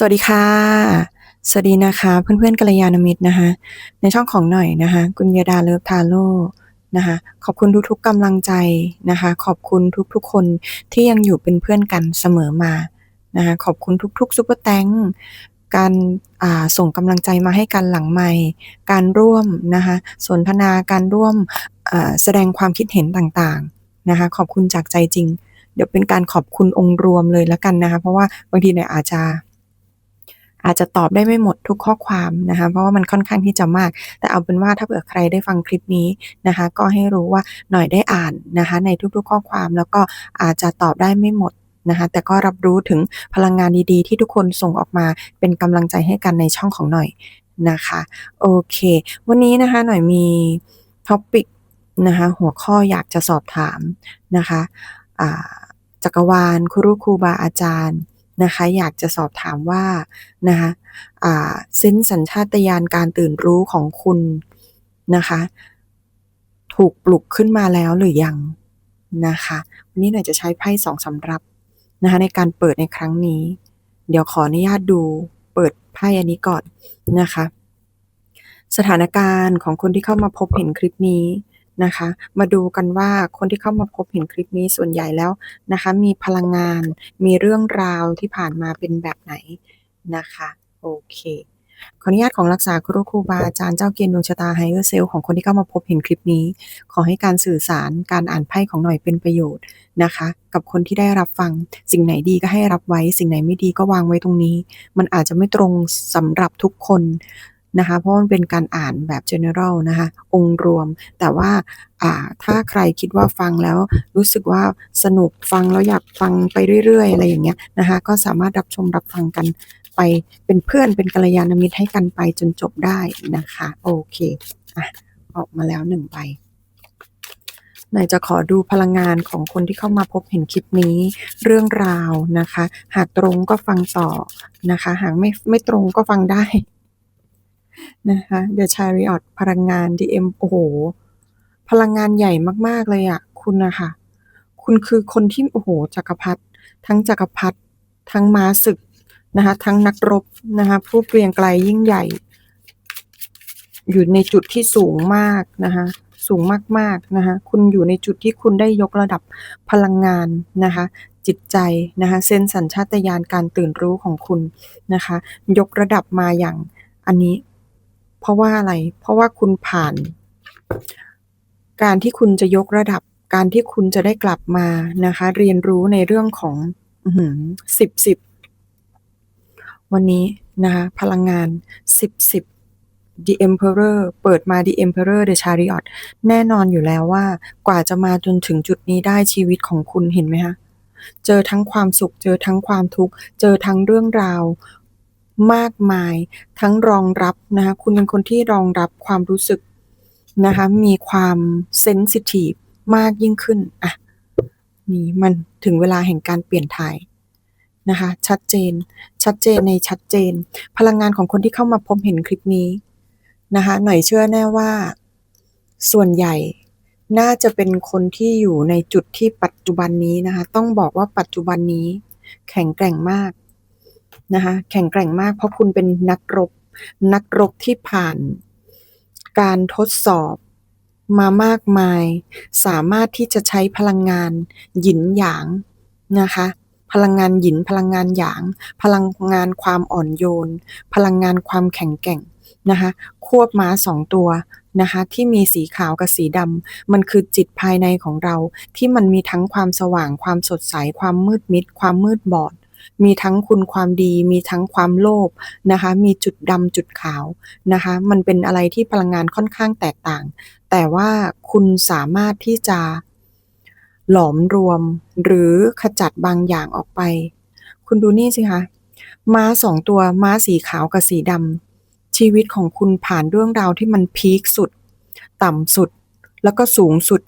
สวัสดีค่ะ สวัสดีนะคะ เพื่อนๆกัลยาณมิตรนะคะ ในช่องของหน่อยนะคะ กุญญาดาเลิฟทาโร่นะคะ ขอบคุณทุกๆกำลังใจนะคะ ขอบคุณทุกๆคนที่ยังอยู่เป็นเพื่อนกันเสมอมานะคะ ขอบคุณทุกๆซุปเปอร์แตงการาส่งกำลังใจมาให้กันหลังไมค์การร่วมนะคะสนทนาการร่วมแสดงความคิดเห็นต่างๆนะคะ ขอบคุณจากใจจริง เดี๋ยวเป็นการขอบคุณองค์รวมเลยแล้วกันนะคะ เพราะว่าบางทีเนี่ยอาจจะ อาจจะตอบได้ไม่หมดทุกข้อความนะคะ เพราะว่ามันค่อนข้างที่จะมาก แต่เอาเป็นว่าถ้าเผื่อใครได้ฟังคลิปนี้นะคะ ก็ให้รู้ว่าหน่อยได้อ่านนะคะ ในทุกๆข้อความแล้วก็อาจจะตอบได้ไม่หมดนะคะแต่ก็รับรู้ถึงพลังงานดีๆ ที่ทุกคนส่งออกมาเป็นกำลังใจให้กันในช่องของหน่อยนะคะโอเค วันนี้นะคะหน่อยมี topic นะคะหัวข้ออยากจะสอบถามนะคะจักรวาลครูครูบาอาจารย์ นะคะ อยากจะสอบถามว่านะคะอ่าเซนสัญชาตญาณการตื่นรู้ของคุณนะคะ ถูกปลุกขึ้นมาแล้วหรือยังนะคะวันนี้หน่อยจะใช้ไพ่สองสำรับนะคะในการเปิดในครั้งนี้ เดี๋ยวขออนุญาตดูเปิดไพ่อันนี้ก่อนนะคะ สถานการณ์ของคนที่เข้ามาพบเห็นคลิปนี้ นะคะ มาดูกันว่าคนที่เข้ามาพบเห็นคลิปนี้ส่วนใหญ่แล้วนะคะ มีพลังงานมีเรื่องราวที่ผ่านมาเป็นแบบไหนนะคะ โอเคขออนุญาตของรักษาครูครูบาอาจารย์เจ้าเกณฑ์ดวงชะตาไฮเออร์เซลของคนที่เข้ามาพบเห็นคลิปนี้ ขอให้การสื่อสารการอ่านไพ่ของหน่อยเป็นประโยชน์นะคะ กับคนที่ได้รับฟัง สิ่งไหนดีก็ให้รับไว้ สิ่งไหนไม่ดีก็วางไว้ตรงนี้ มันอาจจะไม่ตรงสำหรับทุกคน นะคะ เพราะมันเป็นการอ่านแบบ general นะคะ องค์รวม แต่ว่าถ้าใครคิดว่าฟังแล้วรู้สึกว่าสนุกฟังแล้วอยากฟังไปเรื่อย ๆ อะไรอย่างเงี้ยนะคะ ก็สามารถรับชมรับฟังกันไปเป็นเพื่อนเป็นกัลยาณมิตรให้กันไปจนจบได้นะคะ โอเคอะออกมาแล้วหนึ่งใบหน่อยจะขอดูพลังงานของคนที่เข้ามาพบเห็นคลิปนี้เรื่องราวนะคะ หากตรงก็ฟังต่อนะคะ หากไม่ไม่ตรงก็ฟังได้ นะคะ The Chariot พลังงาน DM โอ้โห พลังงานใหญ่มาก ๆ เลยอะคุณนะคะคุณคือคนที่โอ้โหจักรพรรดิทั้งจักรพรรดิทั้งม้าศึกนะคะ ทั้งนักรบนะคะ ผู้เกรียงไกรยิ่งใหญ่ อยู่ในจุดที่สูงมากนะคะ สูงมากๆนะคะ คุณอยู่ในจุดที่คุณได้ยกระดับพลังงานนะคะจิตใจนะคะเซนสัญชาตญาณการตื่นรู้ของคุณนะคะ ยกระดับมาอย่างอันนี้ เพราะว่าอะไร เพราะว่าคุณผ่าน การที่คุณจะยกระดับ การที่คุณจะได้กลับมานะคะ เรียนรู้ในเรื่องของสิบสิบวันนี้นะคะพลังงานสิบสิบ The Emperor เปิดมา The Emperor The Chariot แน่นอนอยู่แล้วว่ากว่าจะมาจนถึงจุดนี้ได้ชีวิตของคุณเห็นไหมคะเจอทั้งความสุข เจอทั้งความทุกข์ เจอทั้งเรื่องราว มากมาย ทั้งรองรับนะคะคุณเป็นคนที่รองรับความรู้สึกนะคะมีความเซนซิทีฟมากยิ่งขึ้นอะนี่มันถึงเวลาแห่งการเปลี่ยนถ่ายนะคะชัดเจน ชัดเจนในชัดเจน พลังงานของคนที่เข้ามาพบเห็นคลิปนี้นะคะหน่อยเชื่อแน่ว่า ส่วนใหญ่น่าจะเป็นคนที่อยู่ในจุดที่ปัจจุบันนี้นะคะ ต้องบอกว่าปัจจุบันนี้แข็งแกร่งมาก นะคะแข็งแกร่งมากเพราะคุณเป็นนักรบ นักรบที่ผ่านการทดสอบมามากมาย สามารถที่จะใช้พลังงานหยินหยางนะคะพลังงานหยินพลังงานหยาง พลังงานความอ่อนโยน พลังงานความแข็งแกร่งนะคะควบม้าสองตัวนะคะที่มีสีขาวกับสีดำมันคือจิตภายในของเราที่มันมีทั้งความสว่างความสดใส ความมืดมิด ความมืดบอด มีทั้งคุณความดี มีทั้งความโลภนะคะ มีจุดดำจุดขาวนะคะ มันเป็นอะไรที่พลังงานค่อนข้างแตกต่าง แต่ว่าคุณสามารถที่จะหลอมรวมหรือขจัดบางอย่างออกไป คุณดูนี่สิคะม้าสองตัวม้าสีขาวกับสีดำชีวิตของคุณผ่านเรื่องราวที่มันพีคสุด ต่ำสุด แล้วก็สูงสุด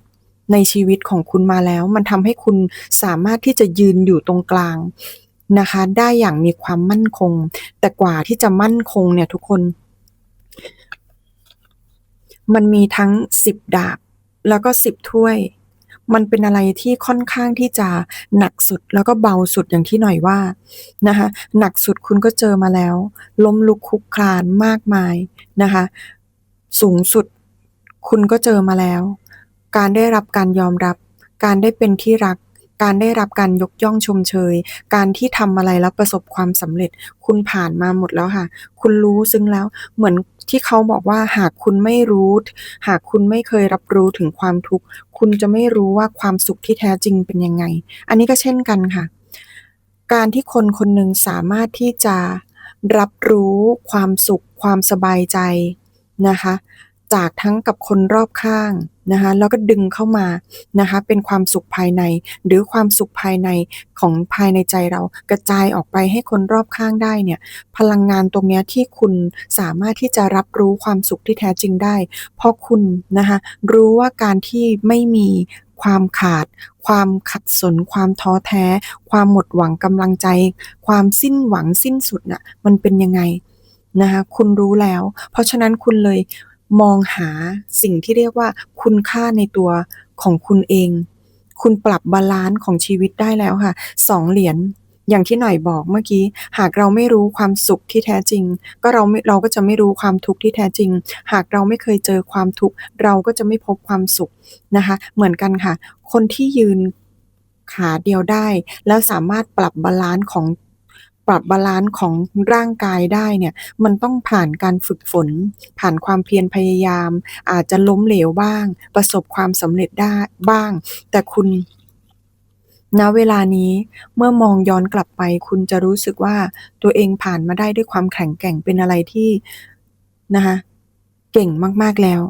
ในชีวิตของคุณมาแล้ว มันทำให้คุณสามารถที่จะยืนอยู่ตรงกลาง นะคะ ได้อย่างมีความมั่นคง แต่กว่าที่จะมั่นคงเนี่ยทุกคน มันมีทั้งสิบดาบ แล้วก็สิบถ้วย มันเป็นอะไรที่ค่อนข้างที่จะหนักสุดแล้วก็เบาสุดอย่างที่หน่อยว่านะคะ หนักสุดคุณก็เจอมาแล้ว ล้มลุกคลุกคลานมากมายนะคะ สูงสุดคุณก็เจอมาแล้ว การได้รับการยอมรับ การได้เป็นที่รัก การได้รับการยกย่องชมเชย การที่ทำอะไรแล้วประสบความสำเร็จ คุณผ่านมาหมดแล้วค่ะ คุณรู้ซึ้งแล้วเหมือนที่เขาบอกว่าหากคุณไม่รู้ หากคุณไม่เคยรับรู้ถึงความทุกข์ คุณจะไม่รู้ว่าความสุขที่แท้จริงเป็นยังไง อันนี้ก็เช่นกันค่ะ การที่คนคนหนึ่งสามารถที่จะรับรู้ความสุข ความสบายใจนะคะ จากทั้งกับคนรอบข้างนะคะแล้วก็ดึงเข้ามานะคะเป็นความสุขภายใน หรือความสุขภายในของภายในใจเรากระจายออกไปให้คนรอบข้างได้เนี่ยพลังงานตรงเนี้ยที่คุณสามารถที่จะรับรู้ความสุขที่แท้จริงได้ เพราะคุณนะคะรู้ว่าการที่ไม่มีความขาด ความขัดสน ความท้อแท้ ความหมดหวังกำลังใจ ความสิ้นหวังสิ้นสุดน่ะมันเป็นยังไงนะคะคุณรู้แล้ว เพราะฉะนั้นคุณเลย มองหาสิ่งที่เรียกว่าคุณค่าในตัวของคุณเอง คุณปรับบาลันซ์ของชีวิตได้แล้วค่ะ2เหรียญอย่างที่หน่อยบอกเมื่อกี้ หากเราไม่รู้ความสุขที่แท้จริง ก็เราเราก็จะไม่รู้ความทุกข์ที่แท้จริง หากเราไม่เคยเจอความทุกข์เราก็จะไม่พบความสุขนะคะ เหมือนกันค่ะ คนที่ยืนขาเดียวได้ แล้วสามารถปรับบาลันซ์ของ ปรับบาลันซ์ของร่างกายได้เนี่ย มันต้องผ่านการฝึกฝน ผ่านความเพียรพยายาม อาจจะล้มเหลวบ้าง ประสบความสำเร็จได้บ้าง แต่คุณณเวลานี้เมื่อมองย้อนกลับไป คุณจะรู้สึกว่าตัวเองผ่านมาได้ด้วยความแข็งแกร่งเป็นอะไรที่นะคะเก่งมากๆแล้ว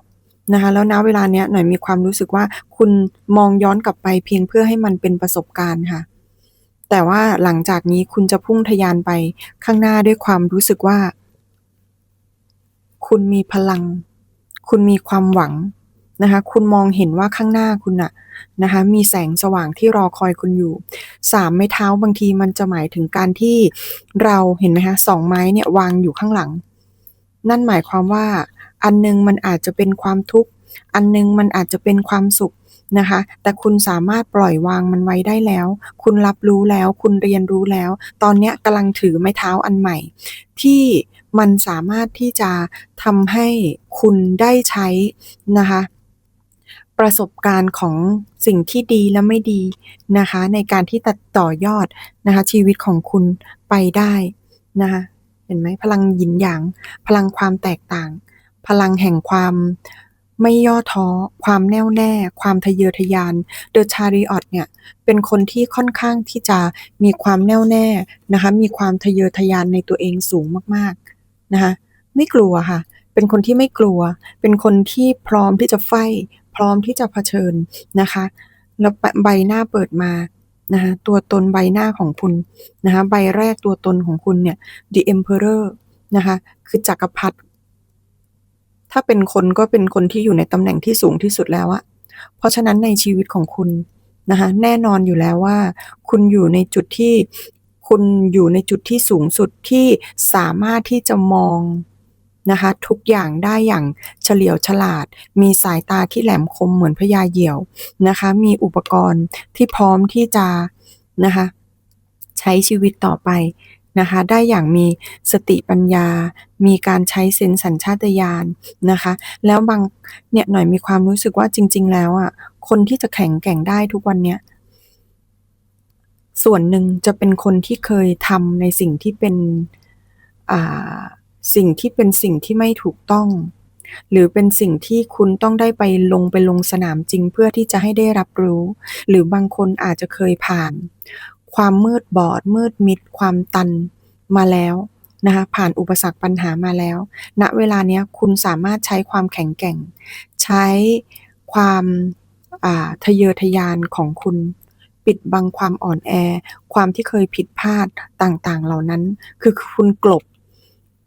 นะคะแล้วณเวลาเนี้ยหน่อยมีความรู้สึกว่าคุณมองย้อนกลับไปเพียงเพื่อให้มันเป็นประสบการณ์ค่ะ แต่ว่าหลังจากนี้คุณจะพุ่งทะยานไปข้างหน้าด้วยความรู้สึกว่า คุณมีพลัง คุณมีความหวังนะคะ คุณมองเห็นว่าข้างหน้าคุณน่ะนะคะมีแสงสว่างที่รอคอยคุณอยู่3ไม้เท้าบางทีมันจะหมายถึงการที่เราเห็นไหมคะ2ไม้เนี่ยวางอยู่ข้างหลัง นั่นหมายความว่า อันหนึ่งมันอาจจะเป็นความทุกข์อันหนึ่งมันอาจจะเป็นความสุข นะคะ แต่คุณสามารถปล่อยวางมันไว้ได้แล้ว คุณรับรู้แล้ว คุณเรียนรู้แล้ว ตอนนี้กำลังถือไม้เท้าอันใหม่ ที่มันสามารถที่จะทำให้คุณได้ใช้นะคะประสบการณ์ของสิ่งที่ดีและไม่ดีนะคะ ในการที่จะต่อยอดนะคะ ชีวิตของคุณไปได้นะคะเห็นไหมพลังหยินหยาง พลังความแตกต่าง พลังแห่งความ ไม่ย่อท้อ ความแน่วแน่ ความทะเยอทะยาน The Chariot เนี่ย เป็นคนที่ค่อนข้างที่จะมีความแน่วแน่นะคะ มีความทะเยอทะยานในตัวเองสูงมากๆนะคะ ไม่กลัวค่ะ เป็นคนที่ไม่กลัว เป็นคนที่พร้อมที่จะไฟพร้อมที่จะเผชิญนะคะ แล้วใบใบหน้าเปิดมานะคะตัวตนใบหน้าของคุณนะคะ ใบแรกตัวตนของคุณเนี่ย The Emperor นะคะ คือจักรพรรดิ ถ้าเป็นคนก็เป็นคนที่อยู่ในตำแหน่งที่สูงที่สุดแล้วอะเพราะฉะนั้นในชีวิตของคุณนะคะแน่นอนอยู่แล้วว่า คุณอยู่ในจุดที่คุณอยู่ในจุดที่สูงสุดที่สามารถที่จะมองนะคะทุกอย่างได้อย่างเฉลียวฉลาด มีสายตาที่แหลมคมเหมือนพญาเหยี่ยวนะคะ มีอุปกรณ์ที่พร้อมที่จะนะคะใช้ชีวิตต่อไป นะคะ ได้อย่างมีสติปัญญา มีการใช้เซนส์สัญชาตญาณนะคะ แล้วบางเนี่ยหน่อยมีความรู้สึกว่าจริง ๆ แล้วอะคนที่จะแข็งแกร่งได้ทุกวันเนี้ยส่วนหนึ่งจะเป็นคนที่เคยทำในสิ่งที่เป็นอ่าสิ่งที่เป็นสิ่งที่ไม่ถูกต้อง หรือเป็นสิ่งที่คุณต้องได้ไปลงไปลงสนามจริงเพื่อที่จะให้ได้รับรู้ หรือบางคนอาจจะเคยผ่าน ความมืดบอด มืดมิด ความตันมาแล้วนะคะผ่านอุปสรรคปัญหามาแล้ว ณเวลาเนี้ยคุณสามารถใช้ความแข็งแกร่ง ใช้ความอ่าทะเยอทะยานของคุณ ปิดบังความอ่อนแอ ความที่เคยผิดพลาดต่างๆ เหล่านั้น คือคุณกลบ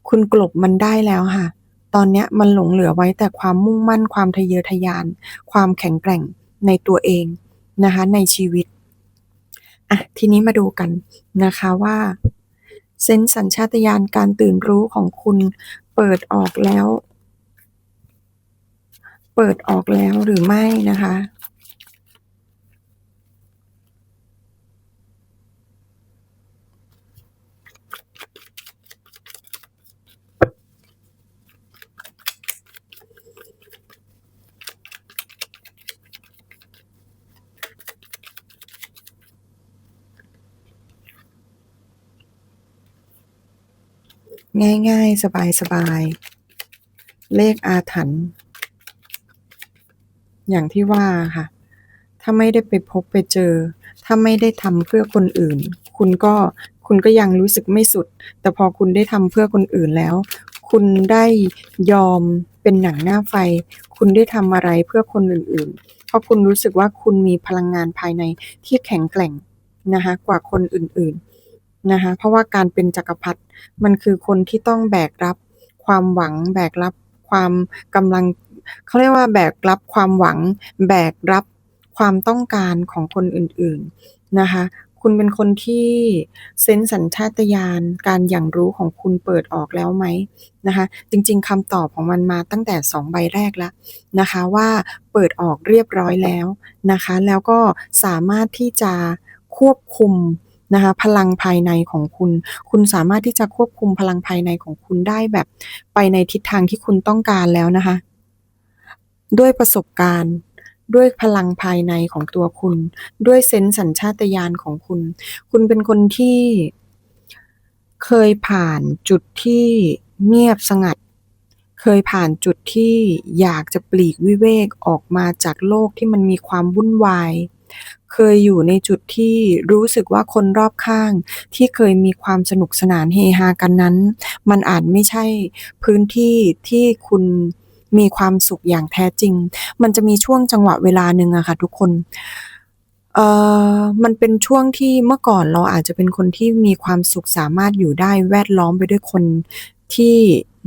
คุณกลบมันได้แล้วค่ะ ตอนเนี้ยมันหลงเหลือไว้แต่ความมุ่งมั่น ความทะเยอทะยาน ความแข็งแกร่งในตัวเองนะคะในชีวิต อะทีนี้มาดูกันนะคะว่าเซนส์สัญชาตญาณการตื่นรู้ของคุณเปิดออกแล้ว เปิดออกแล้วหรือไม่นะคะ ง่ายๆ สบายๆ เลขอาถรรพ์อย่างที่ว่าค่ะ ถ้าไม่ได้ไปพบไปเจอ ถ้าไม่ได้ทำเพื่อคนอื่น คุณก็คุณก็ยังรู้สึกไม่สุด แต่พอคุณได้ทำเพื่อคนอื่นแล้ว คุณได้ยอมเป็นหนังหน้าไฟ คุณได้ทำอะไรเพื่อคนอื่นๆ เพราะคุณรู้สึกว่าคุณมีพลังงานภายในที่แข็งแกร่งนะคะกว่าคนอื่นๆ นะคะเพราะว่าการเป็นจักรพรรดิมันคือคนที่ต้องแบกรับความหวัง แบกรับความกำลังเขาเรียกว่าแบกรับความหวัง แบกรับความต้องการของคนอื่นๆนะคะคุณเป็นคนที่เซนส์สัญชาตญาณการหยั่งรู้ของคุณเปิดออกแล้วไหมนะคะจริงๆคำตอบของมันมาตั้งแต่ 2 ใบแรกแล้วนะคะว่าเปิดออกเรียบร้อยแล้วนะคะแล้วก็สามารถที่จะควบคุม นะคะพลังภายในของคุณ คุณสามารถที่จะควบคุมพลังภายในของคุณได้แบบไปในทิศทางที่คุณต้องการแล้วนะคะ ด้วยประสบการณ์ด้วยพลังภายในของตัวคุณ ด้วยเซนส์สัญชาตญาณของคุณ คุณเป็นคนที่เคยผ่านจุดที่เงียบสงัด เคยผ่านจุดที่อยากจะปลีกวิเวกออกมาจากโลกที่มันมีความวุ่นวาย เคยอยู่ในจุดที่รู้สึกว่าคนรอบข้าง ที่เคยมีความสนุกสนานเฮฮากันนั้น มันอาจไม่ใช่พื้นที่ที่คุณมีความสุขอย่างแท้จริง มันจะมีช่วงจังหวะเวลาหนึ่งอะค่ะทุกคนเอ่อมันเป็นช่วงที่เมื่อก่อนเราอาจจะเป็นคนที่มีความสุขสามารถอยู่ได้แวดล้อมไปด้วยคนที่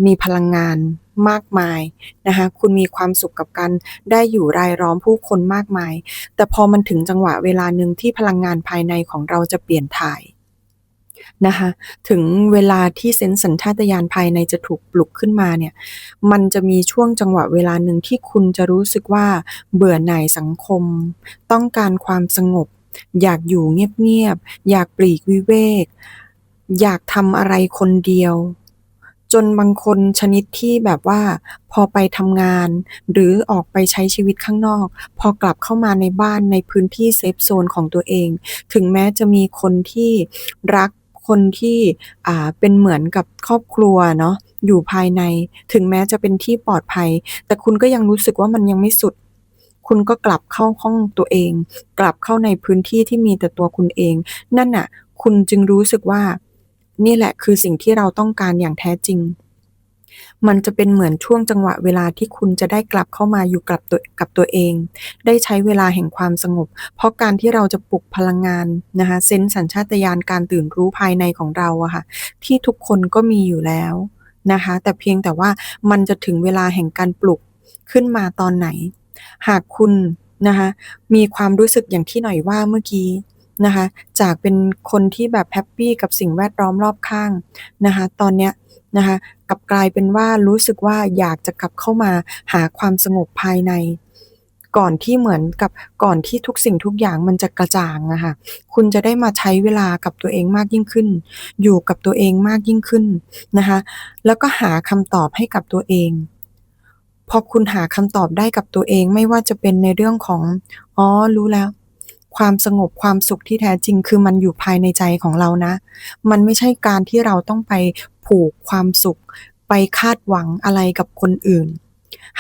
มีพลังงาน มากมายนะคะ คุณมีความสุขกับการได้อยู่รายล้อมผู้คนมากมาย แต่พอมันถึงจังหวะเวลาหนึ่งที่พลังงานภายในของเราจะเปลี่ยนถ่ายนะคะถึงเวลาที่เซนส์สัญชาตญาณภายในจะถูกปลุกขึ้นมาเนี่ยมันจะมีช่วงจังหวะเวลาหนึ่งที่คุณจะรู้สึกว่าเบื่อหน่ายสังคม ต้องการความสงบ อยากอยู่เงียบๆอยากปลีกวิเวก อยากทำอะไรคนเดียว จนบางคนชนิดที่แบบว่าพอไปทำงาน หรือออกไปใช้ชีวิตข้างนอก พอกลับเข้ามาในบ้านในพื้นที่เซฟโซนของตัวเอง ถึงแม้จะมีคนที่รักคนที่อ่าเป็นเหมือนกับครอบครัวเนาะอยู่ภายใน ถึงแม้จะเป็นที่ปลอดภัย แต่คุณก็ยังรู้สึกว่ามันยังไม่สุด คุณก็กลับเข้าห้องตัวเอง กลับเข้าในพื้นที่ที่มีแต่ตัวคุณเอง นั่นน่ะ คุณจึงรู้สึกว่า นี่แหละคือสิ่งที่เราต้องการอย่างแท้จริง มันจะเป็นเหมือนช่วงจังหวะเวลาที่คุณจะได้กลับเข้ามาอยู่กับตัวกับตัวเอง ได้ใช้เวลาแห่งความสงบ เพราะการที่เราจะปลุกพลังงานนะคะเซนส์สัญชาตญาณการตื่นรู้ภายในของเราอะค่ะ ที่ทุกคนก็มีอยู่แล้วนะคะ แต่เพียงแต่ว่ามันจะถึงเวลาแห่งการปลุกขึ้นมาตอนไหน หากคุณนะคะมีความรู้สึกอย่างที่หน่อยว่าเมื่อกี้ นะคะ จากเป็นคนที่แบบแฮปปี้กับสิ่งแวดล้อมรอบข้างนะคะ ตอนเนี้ยนะคะกลับกลายเป็นว่ารู้สึกว่าอยากจะกลับเข้ามาหาความสงบภายใน ก่อนที่เหมือนกับก่อนที่ทุกสิ่งทุกอย่างมันจะกระจ่างอะค่ะคุณจะได้มาใช้เวลากับตัวเองมากยิ่งขึ้น อยู่กับตัวเองมากยิ่งขึ้นนะคะแล้วก็หาคำตอบให้กับตัวเองพอคุณหาคำตอบได้กับตัวเองไม่ว่าจะเป็นในเรื่องของ อ๋อ รู้แล้ว ความสงบความสุขที่แท้จริง คือมันอยู่ภายในใจของเรานะ มันไม่ใช่การที่เราต้องไปผูกความสุข ไปคาดหวังอะไรกับคนอื่น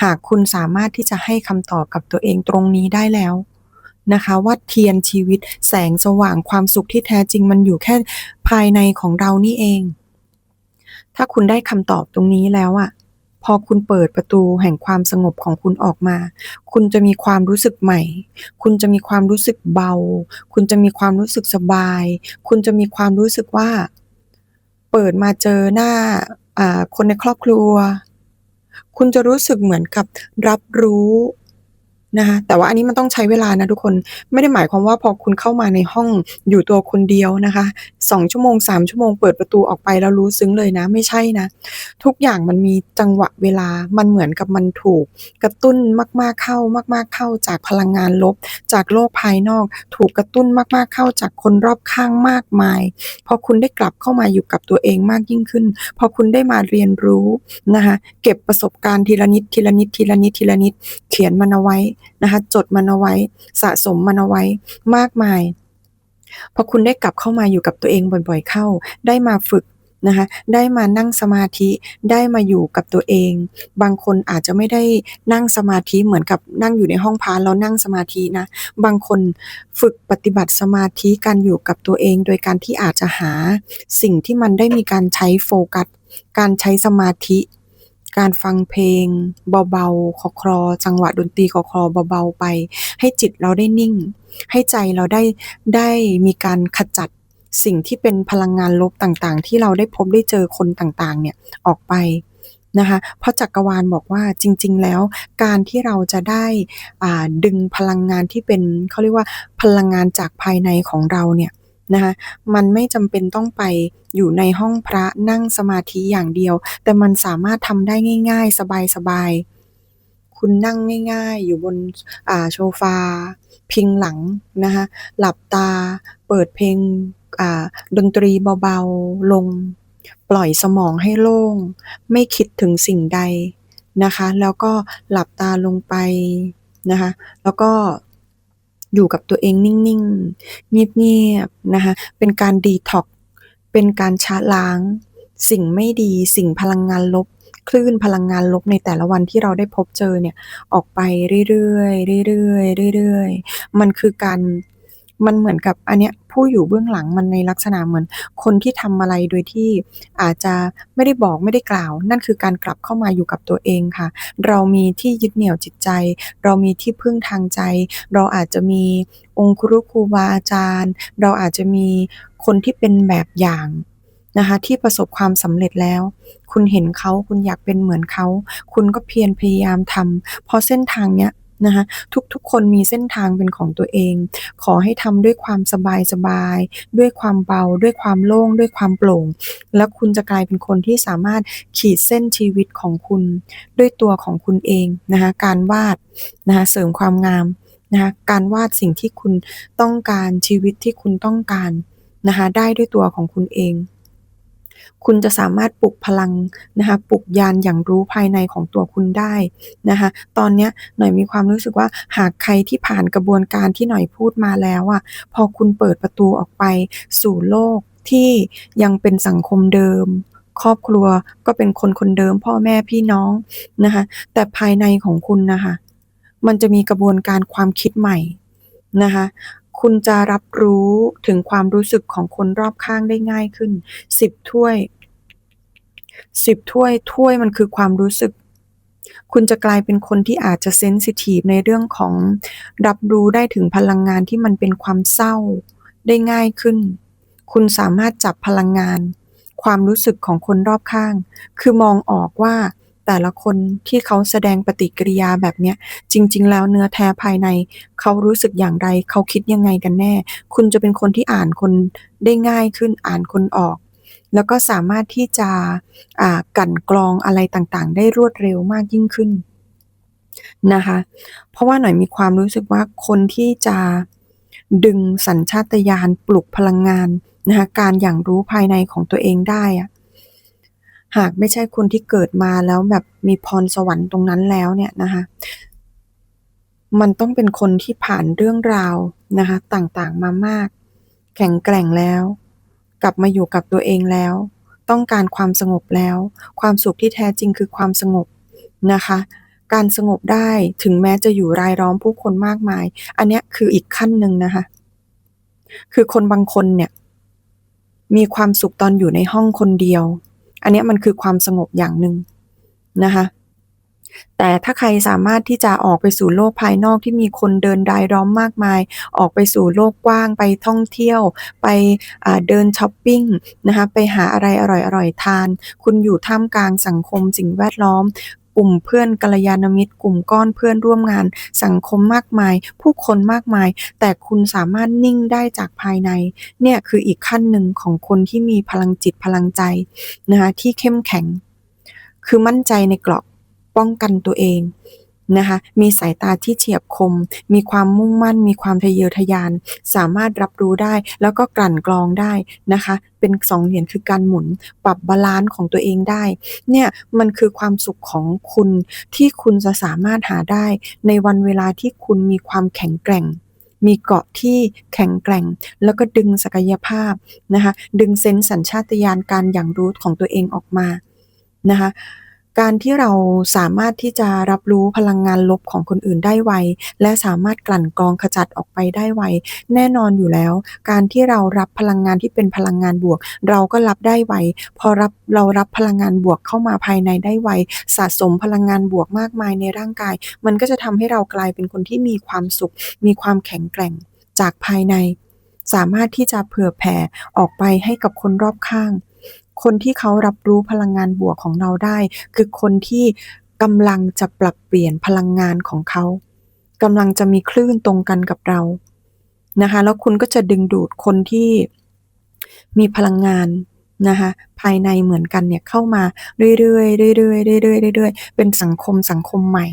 หากคุณสามารถที่จะให้คำตอบกับตัวเองตรงนี้ได้แล้วนะคะว่าเทียนชีวิตแสงสว่างความสุขที่แท้จริงมันอยู่แค่ภายในของเรานี่เอง ถ้าคุณได้คำตอบตรงนี้แล้วอะ พอคุณเปิดประตูแห่งความสงบของคุณออกมา คุณจะมีความรู้สึกใหม่ คุณจะมีความรู้สึกเบา คุณจะมีความรู้สึกสบาย คุณจะมีความรู้สึกว่า เปิดมาเจอหน้าคนในครอบครัว คุณจะรู้สึกเหมือนกับรับรู้ นะคะแต่ว่าอันนี้มันต้องใช้เวลานะทุกคนไม่ได้หมายความว่าพอคุณเข้ามาในห้องอยู่ตัวคนเดียวนะคะ2ชั่วโมง3ชั่วโมงเปิดประตูออกไปแล้วรู้ซึ้งเลยนะ ไม่ใช่นะ ทุกอย่างมันมีจังหวะเวลามันเหมือนกับมันถูก กระตุ้นมากๆเข้ามาก ๆเข้าจากพลังงานลบ จากโลกภายนอก ถูกกระตุ้นมากๆเข้าจากคนรอบข้างมากมาย พอคุณได้กลับเข้ามาอยู่กับตัวเองมากยิ่งขึ้น พอคุณได้มาเรียนรู้นะคะเก็บประสบการณ์ทีละนิดทีละนิดทีละนิดทีละนิดเขียนมันเอาไว้นะคะจดมันเอาไว้ สะสมมันเอาไว้มากมาย พอคุณได้กลับเข้ามาอยู่กับตัวเองบ่อยๆเข้า ได้มาฝึกนะคะได้มานั่งสมาธิได้มาอยู่กับตัวเอง บางคนอาจจะไม่ได้นั่งสมาธิเหมือนกับนั่งอยู่ในห้องพระแล้วนั่งสมาธินะ บางคนฝึกปฏิบัติสมาธิการอยู่กับตัวเอง โดยการที่อาจจะหาสิ่งที่มันได้มีการใช้โฟกัส การใช้สมาธิ การฟังเพลงเบาๆ คลอจังหวะดนตรีคลอเบาๆไป ให้จิตเราได้นิ่ง ให้ใจเราได้ได้มีการขจัดสิ่งที่เป็นพลังงานลบต่างๆ ที่เราได้พบได้เจอคนต่างๆ เนี่ยออกไปนะคะเพราะจักรวาลบอกว่าจริง ๆ แล้วการที่เราจะได้อ่าดึงพลังงานที่เป็นเขาเรียกว่าพลังงานจากภายในของเราเนี่ย นะคะมันไม่จำเป็นต้องไปอยู่ในห้องพระนั่งสมาธิอย่างเดียว แต่มันสามารถทำได้ง่าย ๆ สบายๆ คุณนั่งง่าย ๆ อยู่บนอ่าโซฟา พิงหลังนะคะหลับตาเปิดเพลงอ่าดนตรีเบาๆลง ปล่อยสมองให้โล่ง ไม่คิดถึงสิ่งใดนะคะ แล้วก็หลับตาลงไปนะคะแล้วก็ อยู่กับตัวเองนิ่งๆ เงียบๆ นะคะ เป็นการดีท็อกเป็นการชะล้าง สิ่งไม่ดี สิ่งพลังงานลบ คลื่นพลังงานลบในแต่ละวันที่เราได้พบเจอเนี่ย ออกไปเรื่อยๆ เรื่อยๆ เรื่อยๆ มันคือการ มันเหมือนกับอันเนี้ยผู้อยู่เบื้องหลังมันในลักษณะเหมือน คนที่ทำอะไรโดยที่อาจจะไม่ได้บอกไม่ได้กล่าว นั่นคือการกลับเข้ามาอยู่กับตัวเองค่ะ เรามีที่ยึดเหนี่ยวจิตใจ เรามีที่พึ่งทางใจ เราอาจจะมีองคุรุครูบาอาจารย์ เราอาจจะมีคนที่เป็นแบบอย่างนะคะที่ประสบความสำเร็จแล้ว คุณเห็นเขาคุณอยากเป็นเหมือนเขา คุณก็เพียรพยายามทำเพราะเส้นทางเนี้ย นะคะทุกๆ คนมีเส้นทางเป็นของตัวเอง ขอให้ทำด้วยความสบายๆด้วยความเบา ด้วยความโล่ง ด้วยความโปร่ง แล้วคุณจะกลายเป็นคนที่สามารถขีดเส้นชีวิตของคุณ ด้วยตัวของคุณเองนะคะการวาดนะคะเสริมความงามนะคะการวาดสิ่งที่คุณต้องการชีวิตที่คุณต้องการนะคะได้ด้วยตัวของคุณเอง คุณจะสามารถปลุกพลังนะคะปลุกญาณอย่างรู้ภายในของตัวคุณได้นะคะตอนนี้หน่อยมีความรู้สึกว่าหากใครที่ผ่านกระบวนการที่หน่อยพูดมาแล้วอะพอคุณเปิดประตูออกไปสู่โลกที่ยังเป็นสังคมเดิม ครอบครัวก็เป็นคนคนเดิม พ่อแม่พี่น้องนะคะแต่ภายในของคุณนะคะมันจะมีกระบวนการความคิดใหม่นะคะ คุณจะรับรู้ถึงความรู้สึกของคนรอบข้างได้ง่ายขึ้น 10 ถ้วย 10 ถ้วย ถ้วยมันคือความรู้สึก คุณจะกลายเป็นคนที่อาจจะเซนซิทิฟในเรื่องของรับรู้ได้ถึงพลังงานที่มันเป็นความเศร้าได้ง่ายขึ้น คุณสามารถจับพลังงาน ความรู้สึกของคนรอบข้าง คือมองออกว่า แต่ละคนที่เขาแสดงปฏิกิริยาแบบเนี้ย จริง ๆ แล้วเนื้อแท้ภายใน เขารู้สึกอย่างไร เขาคิดยังไงกันแน่ คุณจะเป็นคนที่อ่านคนได้ง่ายขึ้นอ่านคนออก แล้วก็สามารถที่จะอ่ากลั่นกรองอะไรต่างๆ ได้รวดเร็วมากยิ่งขึ้นนะคะ เพราะว่าหน่อยมีความรู้สึกว่าคนที่จะดึงสัญชาตญาณปลุกพลังงานนะคะการอย่างรู้ภายในของตัวเองได้อะ หากไม่ใช่คนที่เกิดมาแล้วแบบมีพรสวรรค์ตรงนั้นแล้วเนี่ยนะคะมันต้องเป็นคนที่ผ่านเรื่องราวนะคะต่างๆมามาก แข็งแกร่งแล้ว กลับมาอยู่กับตัวเองแล้ว ต้องการความสงบแล้ว ความสุขที่แท้จริงคือความสงบนะคะ การสงบได้ถึงแม้จะอยู่รายล้อมผู้คนมากมาย อันนี้คืออีกขั้นหนึ่งนะคะ คือคนบางคนเนี่ยมีความสุขตอนอยู่ในห้องคนเดียว อันนี้มันคือความสงบอย่างหนึ่งนะคะแต่ถ้าใครสามารถที่จะออกไปสู่โลกภายนอกที่มีคนเดินรายล้อมมากมาย ออกไปสู่โลกกว้างไปท่องเที่ยว ไปเดินชอปปิ้งนะคะไปหาอะไรอร่อยๆทาน คุณอยู่ท่ามกลางสังคมสิ่งแวดล้อม กลุ่มเพื่อนกัลยาณมิตร กลุ่มก้อนเพื่อนร่วมงาน สังคมมากมาย ผู้คนมากมาย แต่คุณสามารถนิ่งได้จากภายใน เนี่ยคืออีกขั้นหนึ่งของคนที่มีพลังจิตพลังใจนะคะที่เข้มแข็ง คือมั่นใจในกรอบป้องกันตัวเอง นะคะมีสายตาที่เฉียบคม มีความมุ่งมั่น มีความทะเยอทะยาน สามารถรับรู้ได้ แล้วก็กลั่นกรองได้นะคะ เป็น2เหรียญคือการหมุน ปรับบาลันซ์ของตัวเองได้ เนี่ยมันคือความสุขของคุณที่คุณจะสามารถหาได้ ในวันเวลาที่คุณมีความแข็งแกร่ง มีเกาะที่แข็งแกร่ง แล้วก็ดึงศักยภาพนะคะ ดึงเซนส์สัญชาตญาณการอย่างรู้ของตัวเองออกมานะคะ การที่เราสามารถที่จะรับรู้พลังงานลบของคนอื่นได้ไว และสามารถกลั่นกรองขจัดออกไปได้ไว แน่นอนอยู่แล้ว การที่เรารับพลังงานที่เป็นพลังงานบวก เราก็รับได้ไว พอรับเรารับพลังงานบวกเข้ามาภายในได้ไว สะสมพลังงานบวกมากมายในร่างกาย มันก็จะทำให้เรากลายเป็นคนที่มีความสุข มีความแข็งแกร่งจากภายใน สามารถที่จะเผื่อแผ่ออกไปให้กับคนรอบข้าง คนที่เขารับรู้พลังงานบวกของเราได้ คือคนที่กำลังจะปรับเปลี่ยนพลังงานของเขากำลังจะมีคลื่นตรงกันกับเรานะคะแล้วคุณก็จะดึงดูดคนที่มีพลังงานนะคะภายในเหมือนกันเนี่ยเข้ามาเรื่อยๆเรื่อยๆเรื่อยๆเรื่อยๆเป็นสังคมสังคมใหม่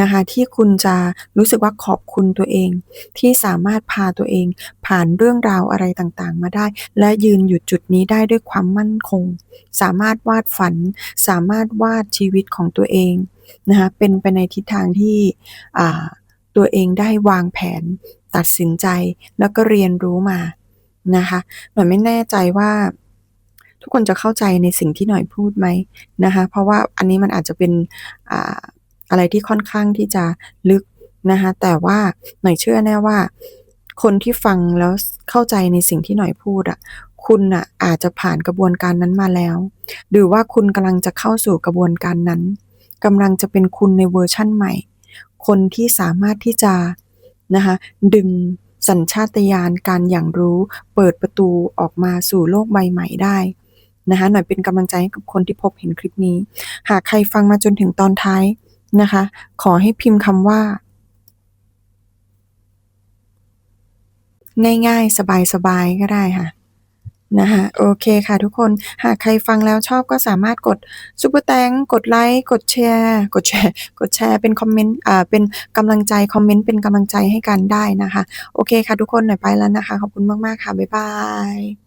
นะคะที่คุณจะรู้สึกว่าขอบคุณตัวเอง ที่สามารถพาตัวเอง ผ่านเรื่องราวอะไรต่างๆ มาได้ และยืนอยู่จุดนี้ได้ด้วยความมั่นคง สามารถวาดฝัน สามารถวาดชีวิตของตัวเองนะคะเป็นไปในทิศทางที่ตัวเองได้วางแผน ตัดสินใจแล้วก็เรียนรู้มานะคะหน่อยไม่แน่ใจว่าทุกคนจะเข้าใจในสิ่งที่หน่อยพูดไหมนะคะเพราะว่าอันนี้มันอาจจะเป็นอ่า อะไรที่ค่อนข้างที่จะลึกนะคะแต่ว่าหน่อยเชื่อแน่ว่า คนที่ฟังแล้วเข้าใจในสิ่งที่หน่อยพูดอะคุณน่ะอาจจะผ่านกระบวนการนั้นมาแล้ว หรือว่าคุณกำลังจะเข้าสู่กระบวนการนั้นกำลังจะเป็นคุณในเวอร์ชันใหม่ คนที่สามารถที่จะนะคะดึงสัญชาตญาณการอย่างรู้ เปิดประตูออกมาสู่โลกใบใหม่ได้นะคะหน่อยเป็นกำลังใจให้กับคนที่พบเห็นคลิปนี้ หากใครฟังมาจนถึงตอนท้าย นะคะ ขอให้พิมพ์คำว่า ง่ายๆ สบายๆ ก็ได้ค่ะนะคะโอเคค่ะทุกคนหากใครฟังแล้วชอบก็สามารถกดซุปเปอร์แตงก์กดไลก์กดแชร์กดแชร์กดแชร์เป็นคอมเมนต์อ่าเป็นกำลังใจคอมเมนต์เป็นกำลังใจให้กันได้นะคะ โอเคค่ะทุกคนหน่อยไปแล้วนะคะ ขอบคุณมาก ๆ ค่ะ บ๊ายบาย